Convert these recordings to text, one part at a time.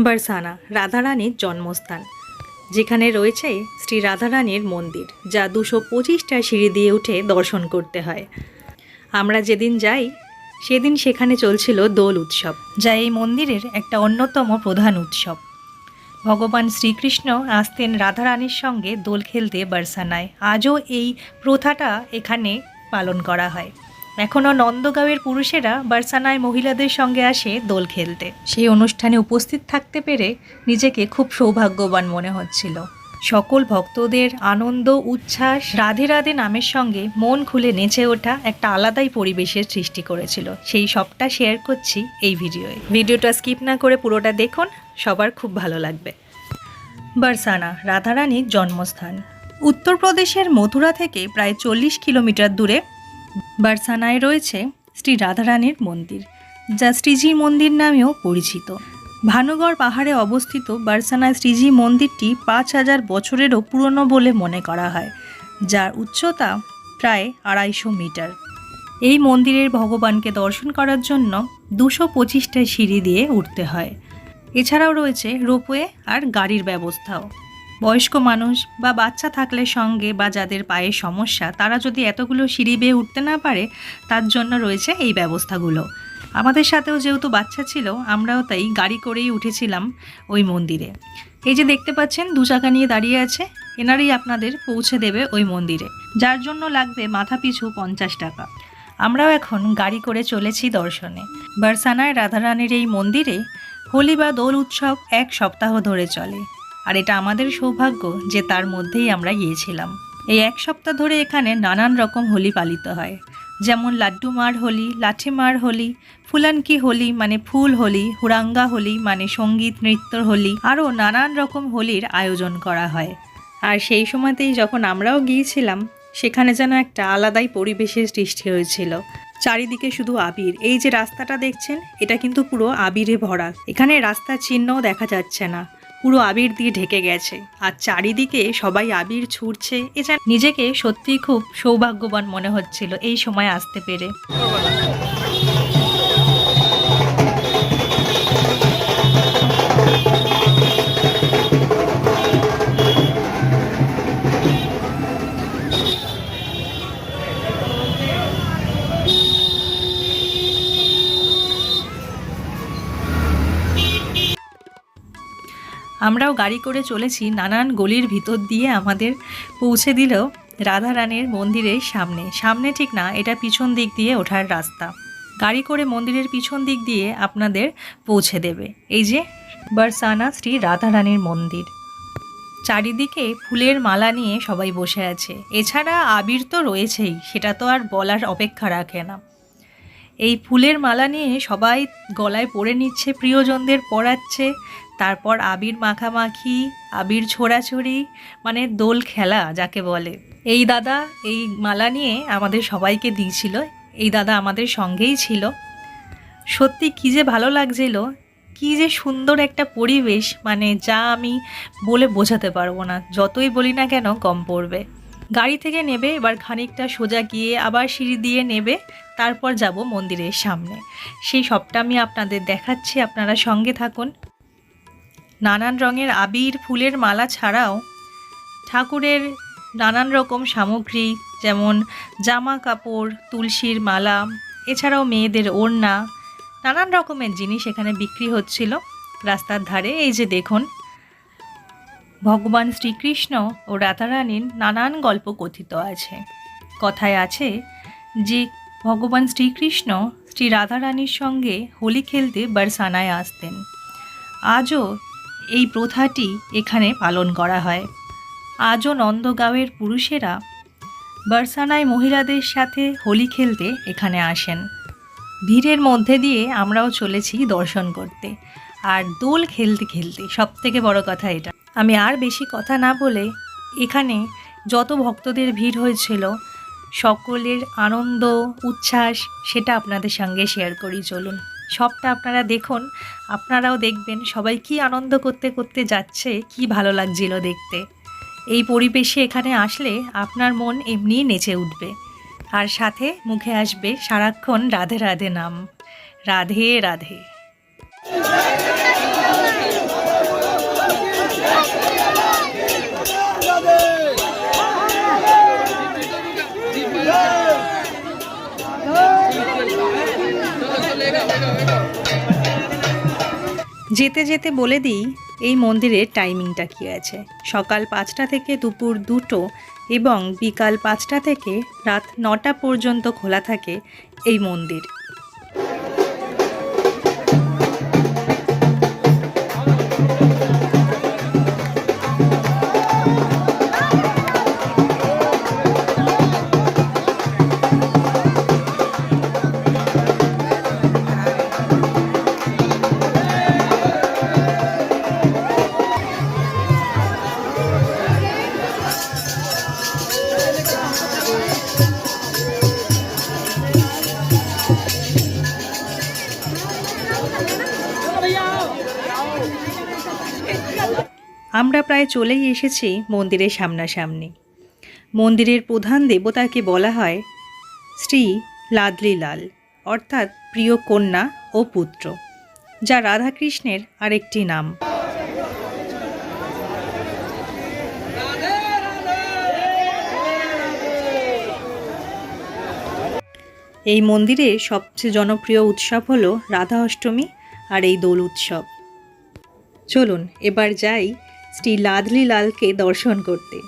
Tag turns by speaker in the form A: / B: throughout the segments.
A: বারসানা, রাধারানীর জন্মস্থান। যেখানে রয়েছে শ্রী রাধারানীর মন্দির, যা দুশো পঁচিশটা সিঁড়ি দিয়ে উঠে দর্শন করতে হয়। আমরা যেদিন যাই, সেদিন সেখানে চলছিল দোল উৎসব, যা এই মন্দিরের একটা অন্যতম প্রধান উৎসব। ভগবান শ্রীকৃষ্ণ আসতেন রাধারানীর সঙ্গে দোল খেলতে বারসানায়। আজও এই প্রথাটা এখানে পালন করা হয়। এখনও নন্দগাঁওয়ের পুরুষেরা বারসানায় মহিলাদের সঙ্গে আসে দোল খেলতে। সেই অনুষ্ঠানে উপস্থিত থাকতে পেরে নিজেকে খুব সৌভাগ্যবান মনে হচ্ছিল। সকল ভক্তদের আনন্দ, উচ্ছ্বাস, রাধে রাধে নামের সঙ্গে মন খুলে নেচে ওঠা একটা আলাদাই পরিবেশের সৃষ্টি করেছিল। সেই সবটা শেয়ার করছি এই ভিডিওয়ে। ভিডিওটা স্কিপ না করে পুরোটা দেখুন, সবার খুব ভালো লাগবে। বারসানা, রাধারানীর জন্মস্থান। উত্তরপ্রদেশের মথুরা থেকে প্রায় চল্লিশ কিলোমিটার দূরে বারসানায় রয়েছে শ্রী রাধারানীর মন্দির, যা শ্রীজি মন্দির নামেও পরিচিত। ভানুগড় পাহাড়ে অবস্থিত বারসানায় শ্রীজি মন্দিরটি পাঁচ হাজার বছরেরও পুরনো বলে মনে করা হয়, যার উচ্চতা প্রায় আড়াইশো মিটার। এই মন্দিরের ভগবানকে দর্শন করার জন্য দুশো পঁচিশটা সিঁড়ি দিয়ে উঠতে হয়। এছাড়াও রয়েছে রোপওয়ে আর গাড়ির ব্যবস্থাও। বয়স্ক মানুষ বা বাচ্চা থাকলে সঙ্গে বা যাদের পায়ে সমস্যা, তারা যদি এতগুলো সিঁড়ি বেয়ে উঠতে না পারে, তার জন্য রয়েছে এই ব্যবস্থাগুলো। আমাদের সাথেও যেহেতু বাচ্চা ছিল, আমরাও তাই গাড়ি করেই উঠেছিলাম ওই মন্দিরে। এই যে দেখতে পাচ্ছেন, দু চাকা নিয়ে দাঁড়িয়ে আছে, এনারই আপনাদের পৌঁছে দেবে ওই মন্দিরে। যার জন্য লাগবে মাথা পিছু পঞ্চাশ টাকা। আমরাও এখন গাড়ি করে চলেছি দর্শনে। বারসানায় রাধারানীর এই মন্দিরে হোলি বা দোল উৎসব এক সপ্তাহ ধরে চলে। আর এটা আমাদের সৌভাগ্য যে তার মধ্যেই আমরা গিয়েছিলাম। এই এক সপ্তাহ ধরে এখানে নানান রকম হোলি পালিত হয়। যেমন লাড্ডু মার হোলি, লাঠি মার হোলি, ফুলানকি হোলি মানে ফুল হোলি, হুরাঙ্গা হোলি মানে সংগীত নৃত্যর হোলি, আরও নানান রকম হোলির আয়োজন করা হয়। আর সেই সময়তেই যখন আমরাও গিয়েছিলাম, সেখানে যেন একটা আলাদাই পরিবেশের সৃষ্টি হয়েছিল। চারিদিকে শুধু আবির। এই যে রাস্তাটা দেখছেন, এটা কিন্তু পুরো আবিরে ভরা। এখানে রাস্তার চিহ্নও দেখা যাচ্ছে না। পুরো আবির দিয়ে ঢেকে গেছে। আর চারিদিকে সবাই আবির ছুটছে এছাড়া নিজেকে সত্যিই খুব সৌভাগ্যবান মনে হচ্ছিল এই সময় আসতে পেরে। আমরাও গাড়ি করে চলেছি নানান গলির ভিতর দিয়ে আমাদের পৌঁছে দিল রাধারানীর মন্দিরের সামনে। সামনে ঠিক না, এটা পিছন দিক দিয়ে ওঠার রাস্তা। গাড়ি করে মন্দিরের পিছন দিক দিয়ে আপনাদের পৌঁছে দেবে। এই যে বারসানা শ্রী রাধারানীর মন্দির। চারিদিকে ফুলের মালা নিয়ে সবাই বসে আছে। এছাড়া আবির তো রয়েছেই, সেটা তো আর বলার অপেক্ষা রাখে না। এই ফুলের মালা নিয়ে সবাই গলায় পরে নিচ্ছে, প্রিয়জনদের পরাচ্ছে। তারপর আবির মাখামাখি, আবির ছোড়াছড়ি মানে দোল খেলা যাকে বলে। এই দাদা এই মালা নিয়ে আমাদের সবাইকে দিয়েছিল, এই দাদা আমাদের সঙ্গেই ছিল। সত্যি কী যে ভালো লাগছিল, কী যে সুন্দর একটা পরিবেশ মানে যা আমি বলে বোঝাতে পারব না, যতই বলি না কেন কম পড়বে। গাড়ি থেকে নেবে, এবার খানিকটা সোজা গিয়ে আবার সিঁড়ি দিয়ে নেবে, তারপর যাব মন্দিরের সামনে। সেই সবটা আমি আপনাদের দেখাচ্ছি, আপনারা সঙ্গে থাকুন। নানান রঙের আবির, ফুলের মালা ছাড়াও ঠাকুরের নানান রকম সামগ্রী, যেমন জামা কাপড়, তুলসীর মালা, এছাড়াও মেয়েদের ওড়না, নানান রকমের জিনিস এখানে বিক্রি হচ্ছিল। রাস্তার ধারে, এই যে দেখুন ভগবান শ্রীকৃষ্ণ ও রাধারানীর নানান গল্প কথিত আছে। কথায় আছে যে, ভগবান শ্রীকৃষ্ণ শ্রী রাধারানীর সঙ্গে হোলি খেলতে বারসানায় আসতেন। আজও এই প্রথাটি এখানে পালন করা হয়। আজও নন্দগাঁওয়ের পুরুষেরা বারসানায় মহিলাদের সাথে হোলি খেলতে এখানে আসেন। ভিড়ের মধ্যে দিয়ে আমরাও চলেছি দর্শন করতে। আর দোল খেলতে খেলতে সব থেকে বড় কথা এটা। আমি আর বেশি কথা না বলে এখানে যত ভক্তদের ভিড় হয়েছিল, সকলের আনন্দ, উচ্ছ্বাস সেটা আপনাদের সঙ্গে শেয়ার করি, চলুন। সবটা আপনারা দেখুন, আপনারাও দেখবেন সবাই কি আনন্দ করতে করতে যাচ্ছে, কি ভালো লাগছিল দেখতে। এই পরিবেশে এখানে আসলে আপনার মন এমনিই নেচে উঠবে। আর সাথে মুখে আসবে সারাক্ষণ রাধে রাধে নাম। রাধে রাধে। যেতে যেতে বলে দিই, এই মন্দিরের টাইমিংটা কী আছে। সকাল পাঁচটা থেকে দুপুর দুটো এবং বিকাল পাঁচটা থেকে রাত নটা পর্যন্ত খোলা থাকে এই মন্দির। প্রায় চলেই এসেছি মন্দিরের সামনাসামনি। মন্দিরের প্রধান দেবতাকে বলা হয় শ্রী লাদলি লাল অর্থাৎ প্রিয় কন্যা ও পুত্র, যা রাধাকৃষ্ণের আরেকটি নাম। এই মন্দিরে সবচেয়ে জনপ্রিয় উৎসব হলো রাধা অষ্টমী আর এই দোল উৎসব। চলুন, এবার যাই শ্রী লাদলি লালকে দর্শন করতে।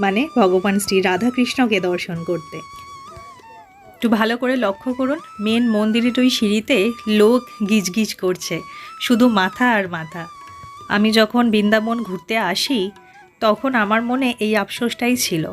A: মানে ভগবান শ্রী রাধাকৃষ্ণকে দর্শন করতে। একটু ভালো করে লক্ষ্য করুন, মেন মন্দিরের ওই সিঁড়িতে লোক গিজগিজ করছে, শুধু মাথা আর মাথা। আমি যখন বৃন্দাবন ঘুরতে আসি, তখন আমার মনে এই আফসোসটাই ছিল।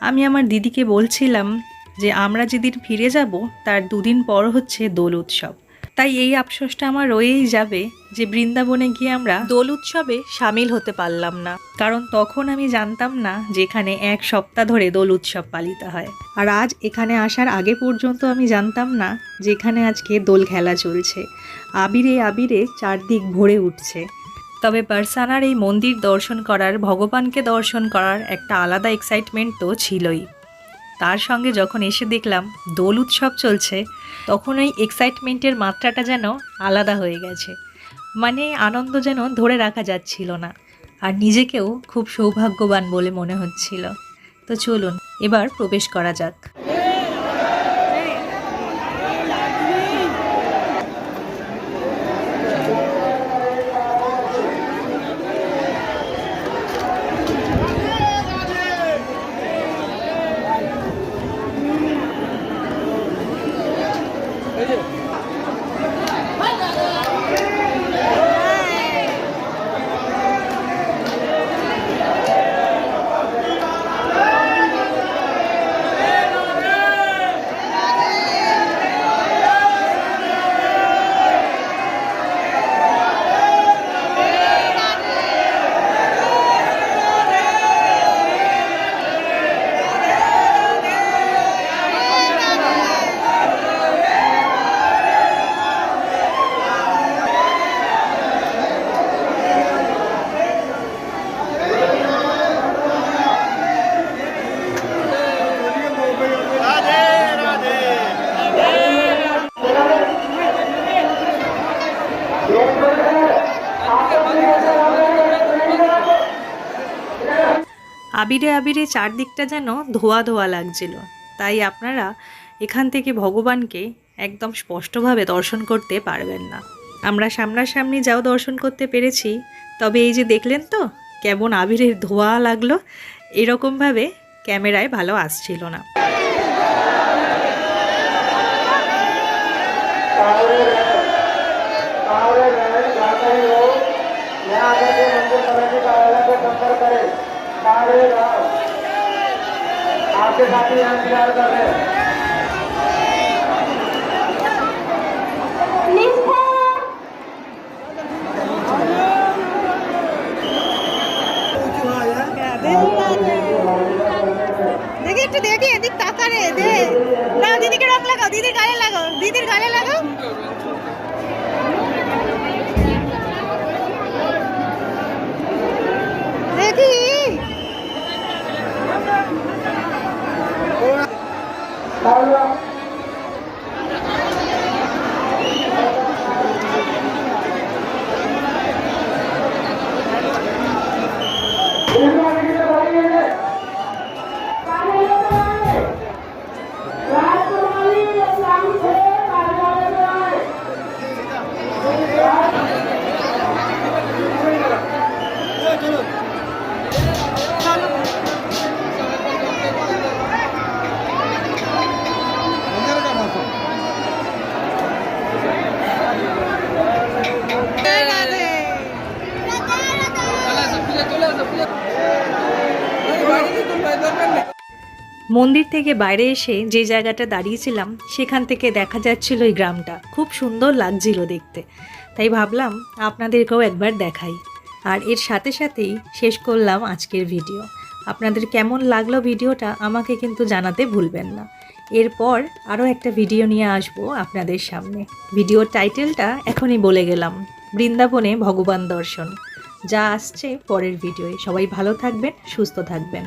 A: আমি আমার দিদিকে বলছিলাম যে, আমরা যেদিন ফিরে যাব, তার দুদিন পর হচ্ছে দোল উৎসব। তাই এই আফসোসটা আমার রয়েই যাবে যে বৃন্দাবনে গিয়ে আমরা দোল উৎসবে সামিল হতে পারলাম না। কারণ তখন আমি জানতাম না যে এখানে এক সপ্তাহ ধরে দোল উৎসব পালিত হয়। আর আজ এখানে আসার আগে পর্যন্ত আমি জানতাম না যে এখানে আজকে দোল খেলা চলছে। আবিরে আবিরে চারদিক ভরে উঠছে। তবে বার্সানার এই মন্দির দর্শন করার, ভগবানকে দর্শন করার একটা আলাদা এক্সাইটমেন্ট তো ছিলই। তার সঙ্গে যখন এসে দেখলাম দোল উৎসব চলছে, তখন ওই এক্সাইটমেন্টের মাত্রাটা যেন আলাদা হয়ে গেছে। মানে আনন্দ যেন ধরে রাখা যাচ্ছিল না। আর নিজেকেও খুব সৌভাগ্যবান বলে মনে হচ্ছিল। তো চলুন, এবার প্রবেশ করা যাক। আবিরে আবিরে চারদিকটা যেন ধোয়া ধোয়া লাগছিল তাই আপনারা এখান থেকে ভগবানকে একদম স্পষ্টভাবে দর্শন করতে পারবেন না আমরা সামনাসামনি যাও দর্শন করতে পেরেছি তবে এই যে দেখলেন তো কেমন আবিরের ধোয়া লাগল এরকমভাবে ক্যামেরায় ভালো আসছিল না
B: आपके साथी यहाँ इंतजार कर रहे हैं
A: দেখি একটু দেখি এদিক তাকা রে দে না দিদিকে রং লাগাও দিদির গালে লাগাও দিদির গালে লাগাও দেখি
C: Pablo.
A: মন্দির থেকে বাইরে এসে যে জায়গাটা দাঁড়িয়েছিলাম, সেখান থেকে দেখা যাচ্ছিল এই গ্রামটা। খুব সুন্দর লাগছিল দেখতে। তাই ভাবলাম আপনাদেরকেও একবার দেখাই। আর এর সাথে সাথেই শেষ করলাম আজকের ভিডিও। আপনাদের কেমন লাগল ভিডিওটা আমাকে কিন্তু জানাতে ভুলবেন না। এরপর আরও একটা ভিডিও নিয়ে আসব আপনাদের সামনে। ভিডিওর টাইটেলটা এখনই বলে গেলাম, বৃন্দাবনে ভগবান দর্শন। যা আসছে পরের ভিডিওয়ে। সবাই ভালো থাকবেন, সুস্থ থাকবেন।